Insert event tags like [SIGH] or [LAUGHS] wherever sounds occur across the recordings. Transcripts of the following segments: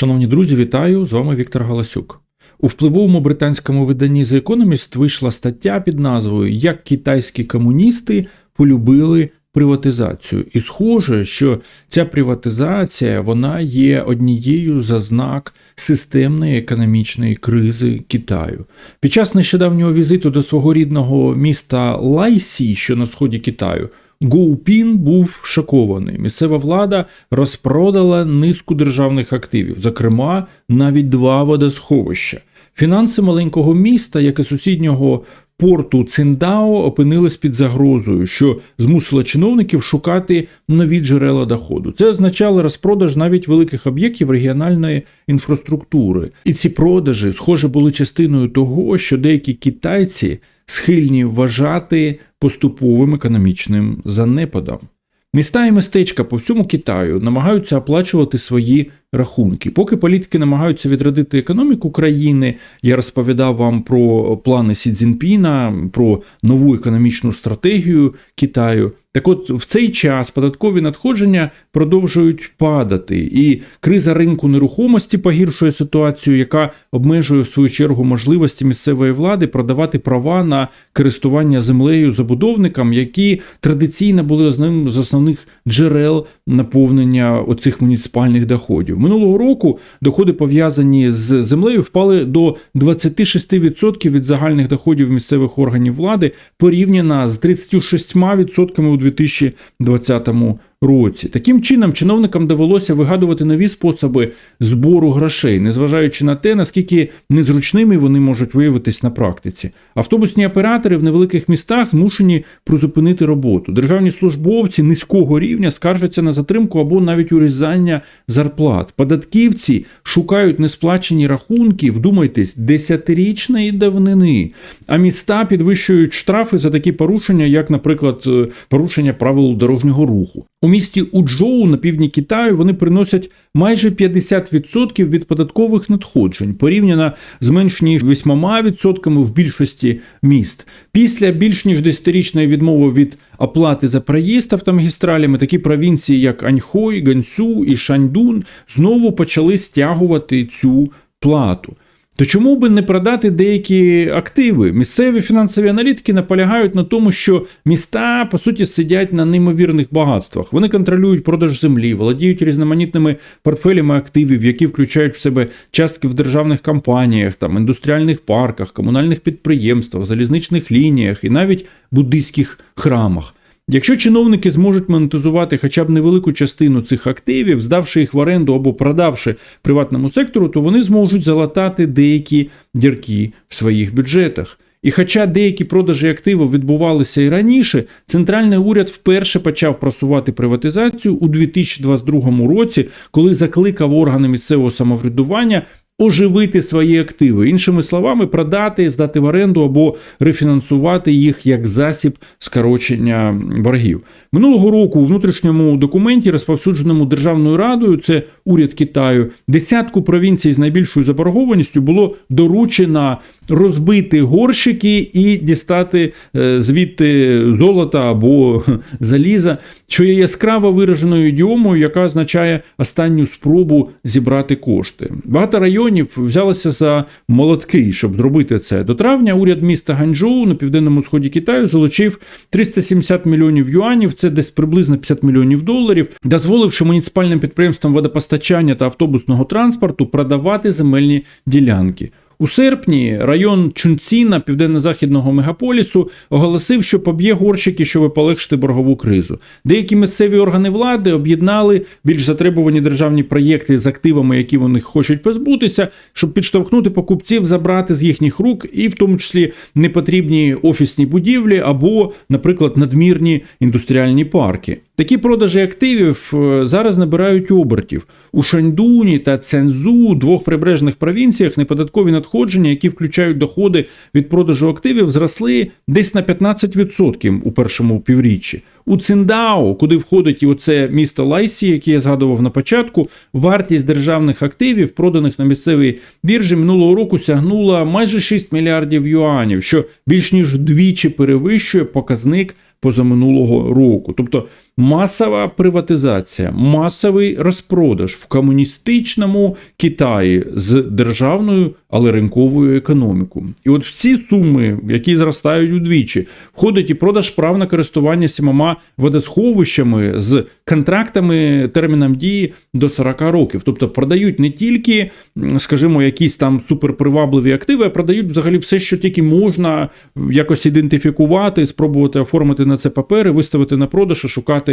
Шановні друзі, вітаю! З вами Віктор Галасюк. У впливовому британському виданні The Economist вийшла стаття під назвою Як китайські комуністи полюбили приватизацію. І схоже, що ця приватизація вона є однією з ознак системної економічної кризи Китаю. Під час нещодавнього візиту до свого рідного міста Лайсі, що на сході Китаю, Гоупін був шокований. Місцева влада розпродала низку державних активів, зокрема, навіть два водосховища. Фінанси маленького міста, як і сусіднього порту Циндао, опинились під загрозою, що змусило чиновників шукати нові джерела доходу. Це означало розпродаж навіть великих об'єктів регіональної інфраструктури. І ці продажі, схоже, були частиною того, що деякі китайці схильні вважати поступовим економічним занепадом. Міста і містечка по всьому Китаю намагаються оплачувати свої рахунки. Поки політики намагаються відродити економіку країни, я розповідав вам про плани Сі Цзіньпіна, про нову економічну стратегію Китаю. Так от в цей час податкові надходження продовжують падати, і криза ринку нерухомості погіршує ситуацію, яка обмежує в свою чергу можливості місцевої влади продавати права на користування землею забудовникам, які традиційно були одним з основних джерел наповнення оцих муніципальних доходів. Минулого року доходи пов'язані з землею впали до 26% від загальних доходів місцевих органів влади порівняно з 36% у 2020 році. Таким чином, чиновникам довелося вигадувати нові способи збору грошей, незважаючи на те, наскільки незручними вони можуть виявитись на практиці. Автобусні оператори в невеликих містах змушені призупинити роботу. Державні службовці низького рівня скаржаться на затримку або навіть урізання зарплат. Податківці шукають несплачені рахунки, вдумайтесь, десятирічної давнини. А міста підвищують штрафи за такі порушення, як, наприклад, е, порушення правил дорожнього руху. У місті Уджоу на півдні Китаю вони приносять майже 50% від податкових надходжень, порівняно з менш ніж 8% в більшості міст. Після більш ніж 10-річної відмови від оплати за проїзд автомагістралями, такі провінції, як Аньхой, Гансу і Шаньдун, знову почали стягувати цю плату. То чому би не продати деякі активи? Місцеві фінансові аналітики наполягають на тому, що міста по суті сидять на неймовірних багатствах. Вони контролюють продаж землі, володіють різноманітними портфелями активів, які включають в себе частки в державних компаніях, там індустріальних парках, комунальних підприємствах, залізничних лініях і навіть буддийських храмах. Якщо чиновники зможуть монетизувати хоча б невелику частину цих активів, здавши їх в оренду або продавши приватному сектору, то вони зможуть залатати деякі дірки в своїх бюджетах. І хоча деякі продажі активів відбувалися і раніше, центральний уряд вперше почав просувати приватизацію у 2022 році, коли закликав органи місцевого самоврядування оживити свої активи, іншими словами, продати, здати в оренду або рефінансувати їх як засіб скорочення боргів. Минулого року у внутрішньому документі, розповсюдженому Державною радою, це уряд Китаю, десятку провінцій з найбільшою заборгованістю було доручено розбити горщики і дістати е, звідти золота або [LAUGHS] заліза, що є яскраво вираженою ідіомою, яка означає останню спробу зібрати кошти. Багато районів взялися за молотки, щоб зробити це. До травня уряд міста Ганчжоу на південному сході Китаю залучив 370 мільйонів юанів, це десь приблизно 50 мільйонів доларів, дозволивши муніципальним підприємствам водопостачання та автобусного транспорту продавати земельні ділянки. У серпні район Чунціна південно-західного мегаполісу оголосив, що поб'є горщики, щоб полегшити боргову кризу. Деякі місцеві органи влади об'єднали більш затребувані державні проєкти з активами, які вони хочуть позбутися, щоб підштовхнути покупців забрати з їхніх рук, і в тому числі непотрібні офісні будівлі або, наприклад, надмірні індустріальні парки. Такі продажі активів е, зараз набирають обертів у Шаньдуні та Цензу, двох прибережних провінціях, неподаткові надходження, які включають доходи від продажу активів, зросли десь на 15% у першому півріччі. У Циндао, куди входить і оце місто Лайсі, яке я згадував на початку, вартість державних активів, проданих на місцевій біржі минулого року, сягнула майже 6 мільярдів юанів, що більш ніж вдвічі перевищує показник позаминулого року. Тобто масова приватизація, масовий розпродаж в комуністичному Китаї з державною, але ринковою економікою. І от в ці суми, які зростають удвічі, входить і продаж прав на користування сімома водосховищами з контрактами терміном дії до 40 років. Тобто продають не тільки, скажімо, якісь там суперпривабливі активи, а продають взагалі все, що тільки можна якось ідентифікувати, спробувати оформити на це папери, виставити на продаж і шукати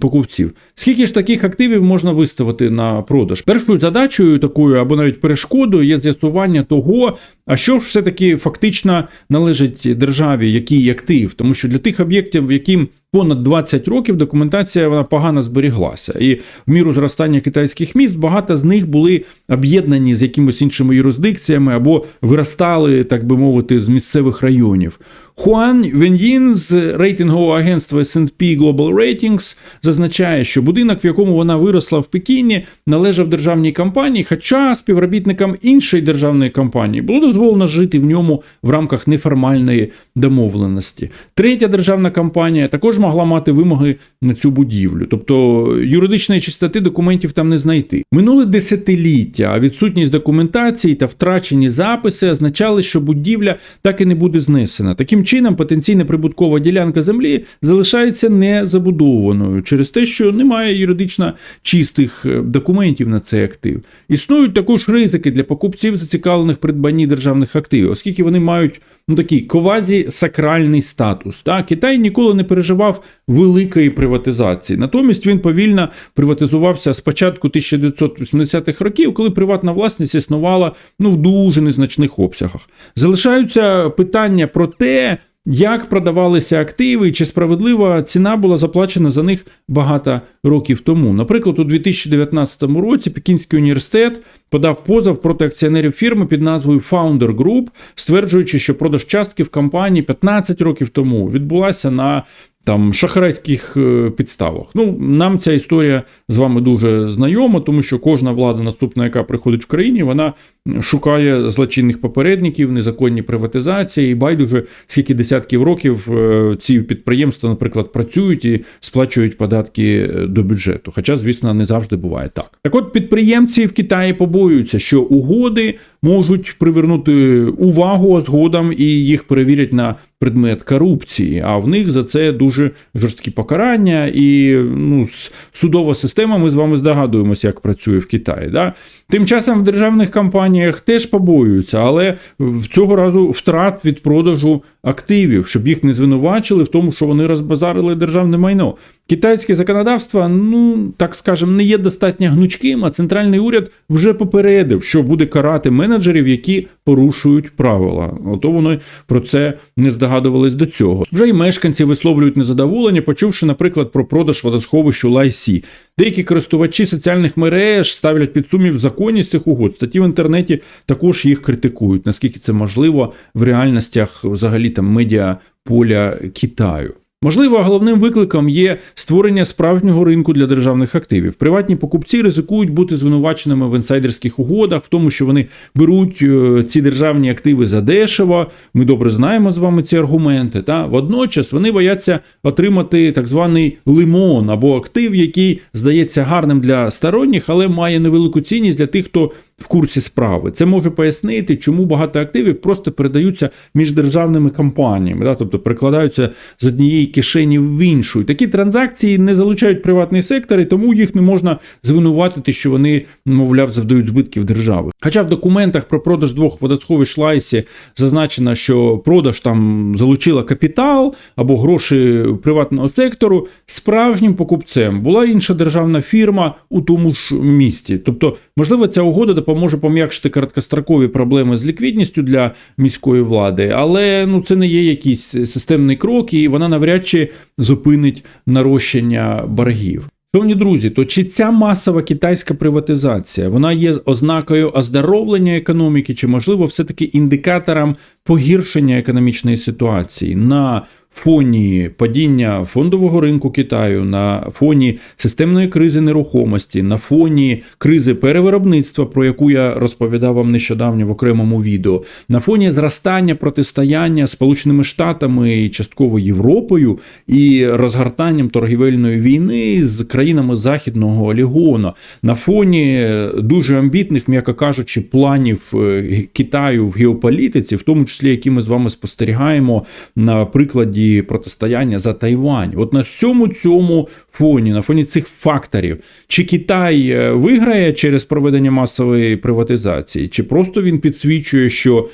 покупців. Скільки ж таких активів можна виставити на продаж? Першою задачею такою або навіть перешкодою є з'ясування того, а що ж все-таки фактично належить державі, який актив, тому що для тих об'єктів, яким понад 20 років документація вона погано зберіглася. І в міру зростання китайських міст багато з них були об'єднані з якимось іншими юрисдикціями або виростали, так би мовити, з місцевих районів. Хуан Вен'їн з рейтингового агентства S&P Global Ratings зазначає, що будинок, в якому вона виросла в Пекіні, належав державній компанії, хоча співробітникам іншої державної компанії було дозволено жити в ньому в рамках неформальної домовленості. Третя державна компанія також могла мати вимоги на цю будівлю, тобто юридичної чистоти документів там не знайти. Минуле десятиліття, а відсутність документації та втрачені записи означали, що будівля так і не буде знесена. Таким чином, потенційна прибуткова ділянка землі залишається незабудованою через те, що немає юридично чистих е, документів на цей актив. Існують також ризики для покупців, зацікавлених придбанні державних активів, оскільки вони мають ну такий квазі-сакральний статус. Так? Китай ніколи не переживав великої приватизації. Натомість він повільно приватизувався з початку 1980-х років, коли приватна власність існувала ну, в дуже незначних обсягах. Залишаються питання про те. Як продавалися активи, чи справедлива ціна була заплачена за них багато років тому? Наприклад, у 2019 році Пекінський університет подав позов проти акціонерів фірми під назвою Founder Group, стверджуючи, що продаж частки в компанії 15 років тому відбулася на там шахрайських е, підставах. Ну, нам ця історія з вами дуже знайома, тому що кожна влада, наступна, яка приходить в країні, вона шукає злочинних попередників, незаконні приватизації, і байдуже скільки десятків років е, ці підприємства, наприклад, працюють і сплачують податки е, до бюджету. Хоча, звісно, не завжди буває так. Так, от підприємці в Китаї побоюються, що угоди можуть привернути увагу згодом і їх перевірять на предмет корупції, а в них за це дуже жорсткі покарання, і ну, судова система. Ми з вами здогадуємося, як працює в Китаї. Да? Тим часом в державних компаніях теж побоюються, але в цього разу втрат від продажу активів, щоб їх не звинувачили в тому, що вони розбазарили державне майно. Китайське законодавство, ну так скажемо, не є достатньо гнучким, а центральний уряд вже попередив, що буде карати менеджерів, які порушують правила. Ото вони про це не здогадувались до цього. Вже й мешканці висловлюють незадоволення, почувши, наприклад, про продаж водосховищу Лайсі. Деякі користувачі соціальних мереж ставлять під сумнів законність цих угод. Статті в інтернеті також їх критикують, наскільки це можливо в реальностях взагалі там медіа поля Китаю. Можливо, головним викликом є створення справжнього ринку для державних активів. Приватні покупці ризикують бути звинуваченими в інсайдерських угодах, в тому, що вони беруть е, ці державні активи за дешево. Ми добре знаємо з вами ці аргументи. Та водночас вони бояться отримати так званий лимон або актив, який здається гарним для сторонніх, але має невелику цінність для тих, хто в курсі справи. Це може пояснити, чому багато активів просто передаються між державними компаніями, да? тобто перекладаються з однієї кишені в іншу. І такі транзакції не залучають приватний сектор, і тому їх не можна звинуватити, що вони, мовляв, завдають збитків держави. Хоча в документах про продаж двох водосховищ Лайсі зазначено, що продаж там залучила капітал або гроші приватного сектору, справжнім покупцем була інша державна фірма у тому ж місті. Тобто, можливо, ця угода допоможе пом'якшити короткострокові проблеми з ліквідністю для міської влади, але ну це не є якийсь системний крок, і вона навряд чи зупинить нарощення боргів. Шановні друзі, то чи ця масова китайська приватизація вона є ознакою оздоровлення економіки, чи можливо все-таки індикатором погіршення економічної ситуації на фоні падіння фондового ринку Китаю, на фоні системної кризи нерухомості, на фоні кризи перевиробництва, про яку я розповідав вам нещодавно в окремому відео, на фоні зростання протистояння Сполученими Штатами і частково Європою і розгортанням торгівельної війни з країнами західного олігону, на фоні дуже амбітних, м'яко кажучи, планів е, Китаю в геополітиці, в тому числі які ми з вами спостерігаємо на прикладі протистояння за Тайвань. От на всьому цьому фоні, на фоні цих факторів, чи Китай е, виграє через проведення масової приватизації, чи просто він підсвічує, що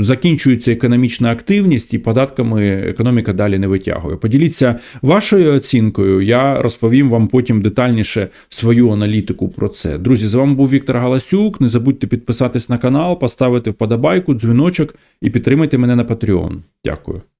закінчується економічна активність і податками економіка далі не витягує. Поділіться вашою оцінкою. Я розповім вам потім детальніше свою аналітику про це. Друзі, з вами був Віктор Галасюк. Не забудьте підписатись на канал, поставити вподобайку, дзвіночок і підтримайте мене на Patreon. Дякую.